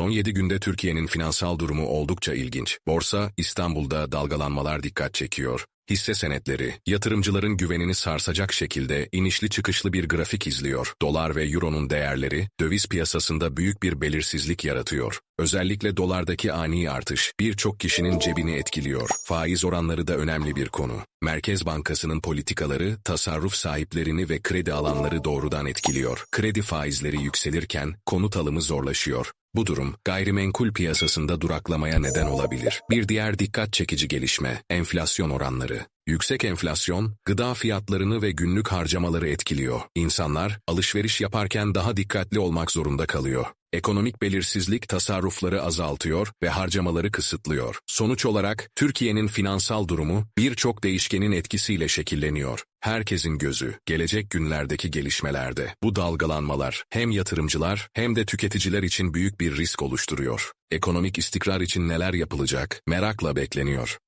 Son 7 günde Türkiye'nin finansal durumu oldukça ilginç. Borsa, İstanbul'da dalgalanmalar dikkat çekiyor. Hisse senetleri, yatırımcıların güvenini sarsacak şekilde inişli çıkışlı bir grafik izliyor. Dolar ve euronun değerleri, döviz piyasasında büyük bir belirsizlik yaratıyor. Özellikle dolardaki ani artış, birçok kişinin cebini etkiliyor. Faiz oranları da önemli bir konu. Merkez Bankası'nın politikaları, tasarruf sahiplerini ve kredi alanları doğrudan etkiliyor. Kredi faizleri yükselirken, konut alımı zorlaşıyor. Bu durum, gayrimenkul piyasasında duraklamaya neden olabilir. Bir diğer dikkat çekici gelişme, enflasyon oranları. Yüksek enflasyon, gıda fiyatlarını ve günlük harcamaları etkiliyor. İnsanlar, alışveriş yaparken daha dikkatli olmak zorunda kalıyor. Ekonomik belirsizlik tasarrufları azaltıyor ve harcamaları kısıtlıyor. Sonuç olarak, Türkiye'nin finansal durumu birçok değişkenin etkisiyle şekilleniyor. Herkesin gözü, gelecek günlerdeki gelişmelerde. Bu dalgalanmalar, hem yatırımcılar hem de tüketiciler için büyük bir risk oluşturuyor. Ekonomik istikrar için neler yapılacak, merakla bekleniyor.